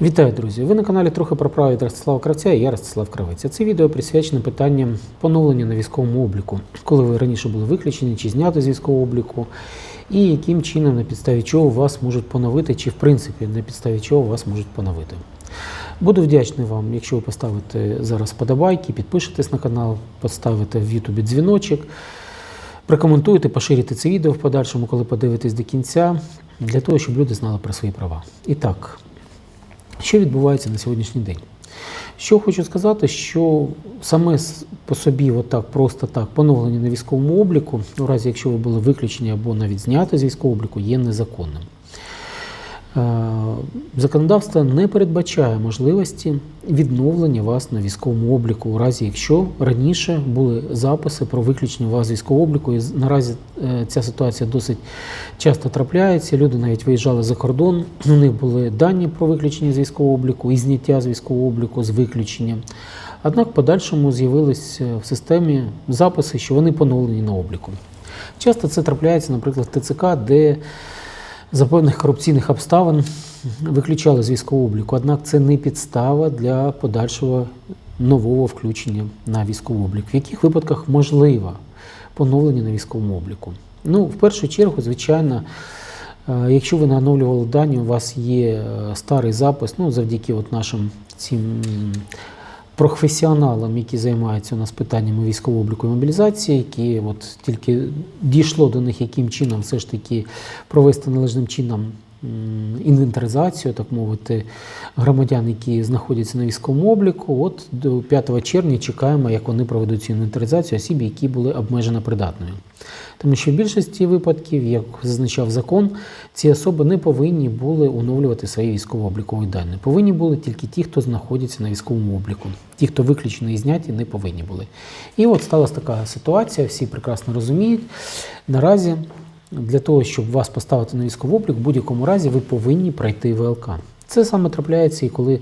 Вітаю, друзі! Ви на каналі трохи про право від Ростислава Кравця і я Ростислав Кравець. Це відео присвячене питанням поновлення на військовому обліку, коли ви раніше були виключені чи зняти з військового обліку, і яким чином на підставі чого вас можуть поновити, чи в принципі на підставі чого вас можуть поновити. Буду вдячний вам, якщо ви поставите зараз подобайки, підпишетесь на канал, поставите в Ютубі дзвіночок, прокоментуєте, поширите це відео в подальшому, коли подивитесь до кінця, для того, щоб люди знали про свої права. І так, що відбувається на сьогоднішній день? Що хочу сказати, що саме по собі, отак, просто так, поновлення на військовому обліку, у разі якщо ви були виключені або навіть зняти з військового обліку, є незаконним. Е, Законодавство не передбачає можливості відновлення вас на військовому обліку, у разі якщо раніше були записи про виключення вас з військового обліку. І наразі е, ця ситуація досить часто трапляється. Люди навіть виїжджали за кордон, у них були дані про виключення з військового обліку і зняття з військового обліку з виключенням. Однак в подальшому з'явились в системі записи, що вони поновлені на обліку. Часто це трапляється, наприклад, в ТЦК, де за певних корупційних обставин виключали з військового обліку. Однак це не підстава для подальшого нового включення на військовий облік. В яких випадках можливо поновлення на військовому обліку? Ну, в першу чергу, звичайно, е, якщо ви не оновлювали дані, у вас є е, старий запис, ну, завдяки от нашим цим професіоналам, які займаються у нас питаннями військового обліку і мобілізації, які от тільки дійшло до них, яким чином все ж таки провести належним чином інвентаризацію, так мовити, громадян, які знаходяться на військовому обліку. От до 5 червня чекаємо, як вони проведуть цю інвентаризацію осіб, які були обмежено придатними. Тому що в більшості випадків, як зазначав закон, ці особи не повинні були оновлювати свої військово-облікові дані. Повинні були тільки ті, хто знаходиться на військовому обліку. Ті, хто виключені і зняті, не повинні були. І от сталася така ситуація, всі прекрасно розуміють. Наразі для того, щоб вас поставити на військовий облік, в будь-якому разі ви повинні пройти ВЛК. Це саме трапляється і коли,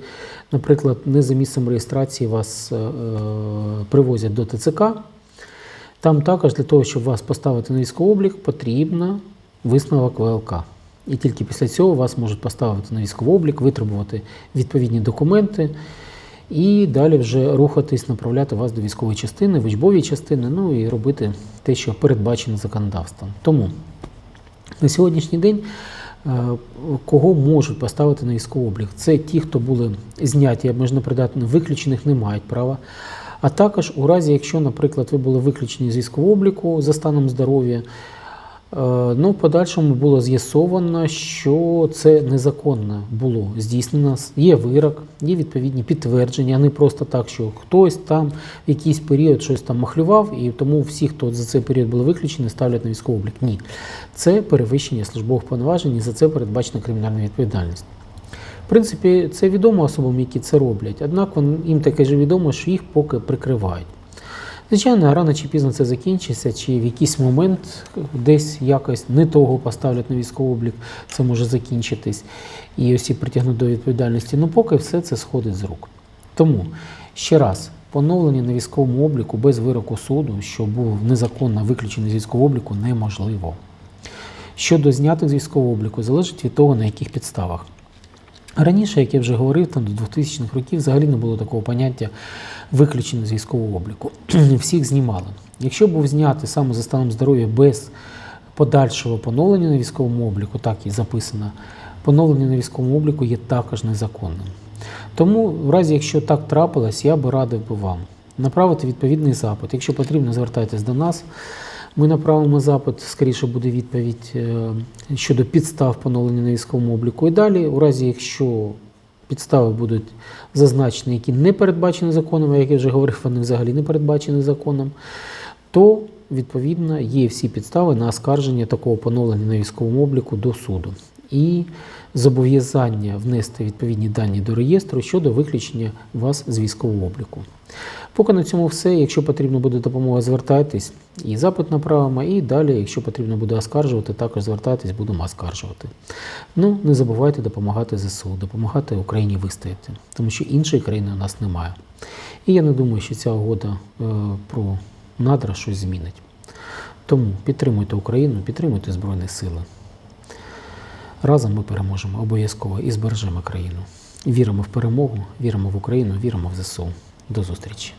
наприклад, не за місцем реєстрації вас е, е, привозять до ТЦК. Там також для того, щоб вас поставити на військовий облік, потрібно висновок ВЛК. І тільки після цього вас можуть поставити на військовий облік, витребувати відповідні документи і далі вже рухатись, направляти вас до військової частини, в частини, ну і робити те, що передбачено законодавством. Тому на сьогоднішній день е, кого можуть поставити на військовий облік? Це ті, хто були зняті обмежено придатні, виключених не мають права. А також у разі, якщо, наприклад, ви були виключені з військового обліку за станом здоров'я, ну, в подальшому було з'ясовано, що це незаконно було здійснено. Є вирок, є відповідні підтвердження, а не просто так, що хтось там в якийсь період щось там махлював, і тому всі, хто за цей період були виключені, ставлять на військовий облік. Ні. Це перевищення службових повноважень, і за це передбачена кримінальна відповідальність. В принципі, це відомо особам, які це роблять, однак їм таке ж відомо, що їх поки прикривають. Звичайно, рано чи пізно це закінчиться, чи в якийсь момент десь якось не того поставлять на військовий облік, це може закінчитись, і осіб притягнуть до відповідальності. Ну поки все це сходить з рук. Тому ще раз, поновлення на військовому обліку без вироку суду, що був незаконно виключений з військового обліку, неможливо. Щодо знятих з військового обліку, залежить від того, на яких підставах. Раніше, як я вже говорив, там до 2000-х років взагалі не було такого поняття виключення з військового обліку. Всіх знімали. Якщо був знятий саме за станом здоров'я без подальшого поновлення на військовому обліку, так і записано, поновлення на військовому обліку є також незаконним. Тому, в разі, якщо так трапилось, я би радив би вам направити відповідний запит. Якщо потрібно, звертайтесь до нас. Ми направимо запит, скоріше буде відповідь е, щодо підстав поновлення на військовому обліку. І далі, у разі, якщо підстави будуть зазначені, які не передбачені законом, а як я вже говорив, вони взагалі не передбачені законом, то відповідно є всі підстави на оскарження такого поновлення на військовому обліку до суду. І зобов'язання внести відповідні дані до реєстру щодо виключення вас з військового обліку. Поки на цьому все. Якщо потрібна буде допомога, звертайтесь і запит направимо, і далі, якщо потрібно буде оскаржувати, також звертайтесь, будемо оскаржувати. Ну, не забувайте допомагати ЗСУ, допомагати Україні вистояти, тому що іншої країни у нас немає. І я не думаю, що ця угода е, про надра щось змінить. Тому підтримуйте Україну, підтримуйте Збройні Сили. Разом ми переможемо обов'язково і збережемо країну. Віримо в перемогу, віримо в Україну, віримо в ЗСУ. До зустрічі!